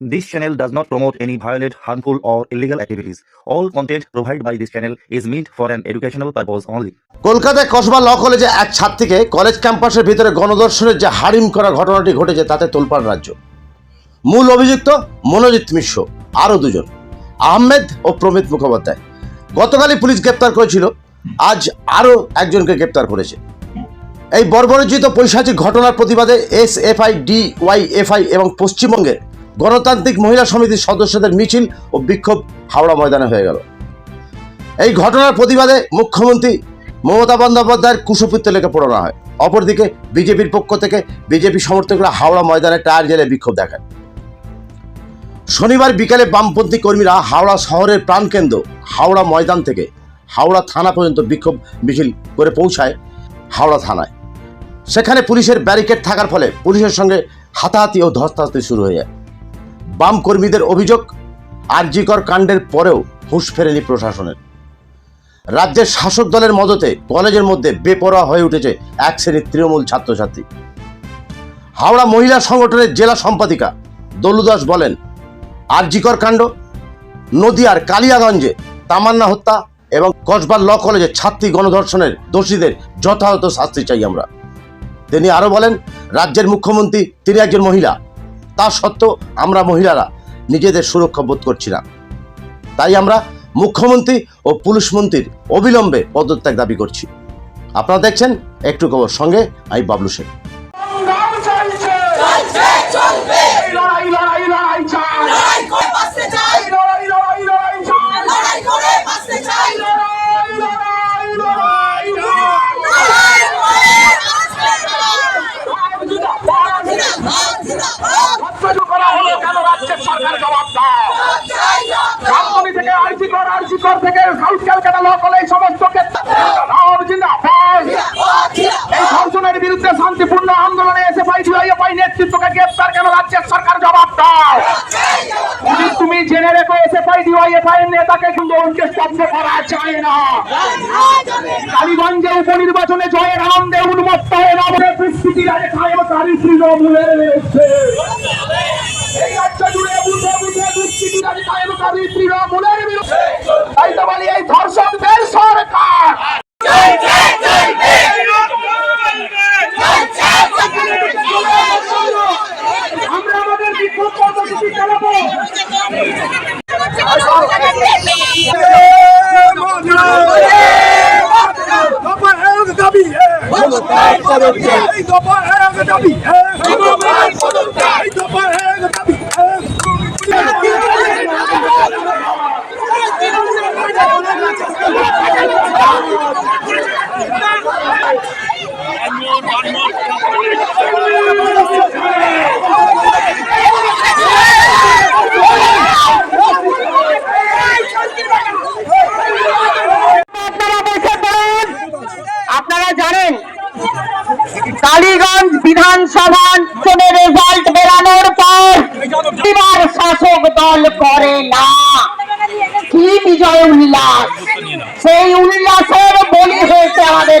This channel does not promote any violent, harmful, or illegal activities. All content provided by this channel is meant for an educational purpose only. কলকাতায় কসবা ল কলেজে এক ছাত্রীকে college ক্যাম্পাসের ভিতরে গণদর্শনের যে হারিম করা ঘটনাটি ঘটেছে তাতে তোলপাড় রাজ্য মূল অভিযুক্ত মনোজিৎ মিশ্র আরও দুজন আহমেদ ও প্রমিত মুখোপাধ্যায় গতকালই পুলিশ গ্রেপ্তার করেছিল আজ আরও একজনকে গ্রেপ্তার করেছে এই বর্বরচিত পৈশাচিক ঘটনার প্রতিবাদে SFI DYFI এবং পশ্চিমবঙ্গের গণতান্ত্রিক মহিলা সমিতির সদস্যদের মিছিল ও বিক্ষোভ হাওড়া ময়দানে হয়ে গেল। এই ঘটনার প্রতিবাদে মুখ্যমন্ত্রী মমতা বন্দ্যোপাধ্যায়ের কুশপুত্র লেখে পড়ানো হয়। অপরদিকে বিজেপির পক্ষ থেকে বিজেপি সমর্থকরা হাওড়া ময়দানে টায়ার জেলে বিক্ষোভ দেখায় শনিবার বিকালে বামপন্থী কর্মীরা হাওড়া শহরের প্রাণকেন্দ্র হাওড়া ময়দান থেকে হাওড়া থানা পর্যন্ত বিক্ষোভ মিছিল করে পৌঁছায় হাওড়া থানায়। সেখানে পুলিশের ব্যারিকেড থাকার ফলে পুলিশের সঙ্গে হাতাহাতি ও ধস্তাধস্তি শুরু হয়ে যায়। বাম কর্মীদের অভিযোগ, আরজিকর কাণ্ডের পরেও হুঁশ ফেরেনি প্রশাসনের। রাজ্যের শাসক দলের মদতে কলেজের মধ্যে বেপরোয়া হয়ে উঠেছে এক শ্রেণির তৃণমূল ছাত্রছাত্রী। হাওড়া মহিলা সংগঠনের জেলা সম্পাদিকা দলু দাস বলেন, আরজিকর কাণ্ড, নদিয়ার কালিয়াগঞ্জে তামান্না হত্যা এবং কসবার ল কলেজে ছাত্রী গণধর্ষণের দোষীদের যথাযথ শাস্তি চাই আমরা। তিনি আরও বলেন, রাজ্যের মুখ্যমন্ত্রী, তিনি একজন মহিলা তা সত্ত্বেও আমরা মহিলারা নিজেদের সুরক্ষা বোধ করছি না। তাই আমরা মুখ্যমন্ত্রী ও পুলিশ মন্ত্রীর অবিলম্বে পদত্যাগ দাবি করছি। আপনারা দেখছেন একটু খবর। সঙ্গে আই বাবলু শেখ সংগ্রাম চলছে চলছে চলবে এই লড়াই লড়াই লড়াই চাই লড়াই করে বাঁচতে চাই এই লড়াই লড়াই লড়াই চাই লড়াই করে বাঁচতে চাই লড়াই লড়াই লড়াই লড়াই করে বাঁচতে চাই জিন্দাবাদ জিন্দাবাদ জিন্দাবাদ অত্যাচার করা হলো কেন রাজ্যের সরকার জবাব দাও চাই জবাব রাজধানী থেকে আরজি কর আরজি কর থেকে সাউথ ক্যালকাটা ল কলেজ সমস্ত ক্ষেত্রে রাও জিন্দাবাদ এই ধর্ষণের বিরুদ্ধে শান্তিপূর্ণ আন্দোলনে এসে পাই পাই নেতৃত্বকে রাজ্যের সরকার জবাব দাও। যদি তুমি জেনে রেখো এসে পাই ডিওয়াইএফআই নেতাকে কিন্তু স্তব্ধ করা যায় না। কালীগঞ্জে উপনির্বাচনে জয়ের আনন্দে উন্মত্ত হয়ে নবরে পরিস্থিতি রাজে কায়েমকারী তৃণমূলের বিরুদ্ধে এই রাজ্য জুড়ে বুঝে বুঝে দুষ্কৃতি রাজে কায়েমকারী তৃণমূলের বিরুদ্ধে তাই তো বলি এই ধর্ষকদের সরকার আমরা আমাদের বিক্ষোভ কর্মসূচি চালাবো দফা এক দাবি এই দফা এক দাবি এই দফা এক দাবি আপনারা বসে পড়ুন আপনারা জানেন কালীগঞ্জ বিধানসভা নির্বাচনের রেজাল্ট বেরানোর পর এবার শাসক দল করে না কি বিজয় উল্লাস সেই উল্লাসের বলি হয়েছে আমাদের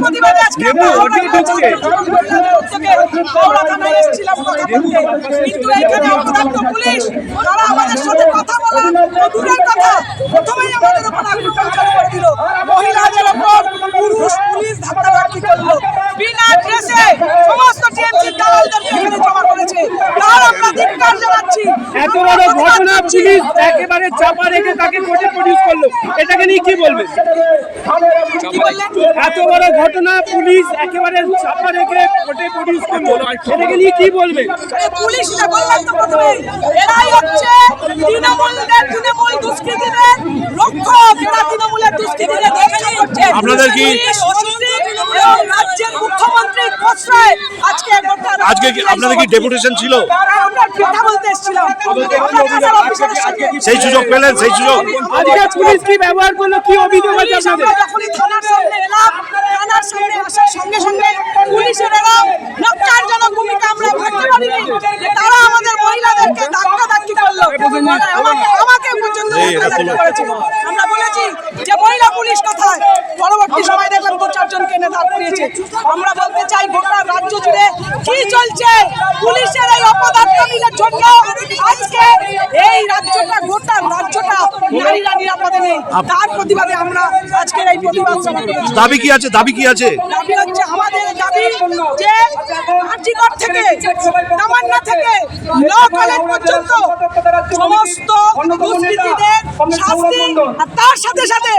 প্রতিবাদে আজকে আমরা হাওড়া থানায় এসেছিলাম কথা বলতে কিন্তু এখানে অপদার্থ পুলিশ তারা আমাদের সাথে কথা বলা দূরের কথা। প্রথমেই আমাদের উপর আক্রমণ চালু করে দিল। মহিলাদের উপর পুরুষ পুলিশ ধাক্কাধাক্কি করল। বিনা ড্রেসে সমস্ত টিএমসি দালালদের এখানে জমা করেছে তার আমরা ধিক্কার জানাচ্ছি এত বড় ঘটনা পুলিশ একেবারে চাপা রেখে তাকে কোর্টে প্রডিউস করল। এটাকে নিয়ে কি বলবেন এত বড় ঘটনা পুলিশ একেবারে চাপা রেখে কোর্টে প্রডিউস করল। এটাকে নিয়ে কি বলবেন পুলিশ না বললাম তো প্রথমেই এরাই হচ্ছে তৃণমূলদের তৃণমূল দুষ্কৃতীদের রক্ষক। এরা তৃণমূলের দুষ্কৃতীদের রক্ষা করছে আপনাদের কি- পুলিশ, মন্ত্রী এবং রাজ্যের মুখ্যমন্ত্রী প্রশ্রয় আজকে আজকে কি- আপনাদের কি ডেপুটেশন ছিল? আমরা কথা বলতে এসেছিলাম। সেই সুযোগ পেলেন সেই সুযোগ। আজকে পুলিশ কি ব্যবহার করল? কি অভিযোগ আছে আপনাদের? আমরা থানার সামনে এলাম থানার সামনে আসার সঙ্গে সঙ্গে পুলিশের এলাম। নক্কারজনক ভূমিকা আমরা ভাবতে পারিনি যে তারা আমাদের মহিলাদেরকে ধাক্কা ধাক্কি করল তারা আমাকে আমাকে পর্যন্ত এই, এটা ধাক্কাধাক্কি তোলো। করেছে আমরা বলেছি যে মহিলা পুলিশ কোথায় পরবর্তী সময় দেখলাম দু চারজনকে এনে দাঁড় করিয়েছে আমরা বলতে চাই গোটা রাজ্য জুড়ে কি চলছে? পুলিশের এই অপদার্থমিলের জন্য আজকে এই রাজ্যটা, গোটা রাজ্যটা নারীরা নিরাপদে নেই। তার প্রতিবাদে আমরা আজকের এই প্রতিবাদ দাবি কি আছে? দাবি কি আছে? দাবি হচ্ছে আমাদের দাবি যে থেকে তামান্না থেকে ল কলেজ পর্যন্ত সমস্ত দুষ্কৃতীদের শাস্তি আর তার সাথে সাথে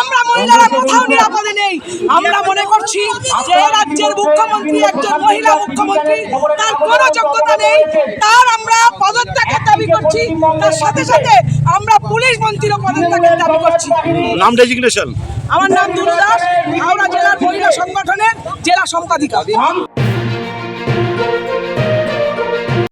আমরা মহিলারা কোথাও নিরাপদে নেই। আমরা মনে করছি যে রাজ্যের মুখ্যমন্ত্রী একজন মহিলা মুখ্যমন্ত্রী তার কোনো যোগ্যতা নেই। তার আমরা পদত্যাগের দাবি করছি। তার সাথে সাথে আমরা পুলিশ মন্ত্রীরও পদত্যাগের দাবি করছি। নাম ডেজিগনেশন আমার নাম দুরু দাস হাওড়া জেলার মহিলা সংগঠনের জেলা সম্পাদিকা।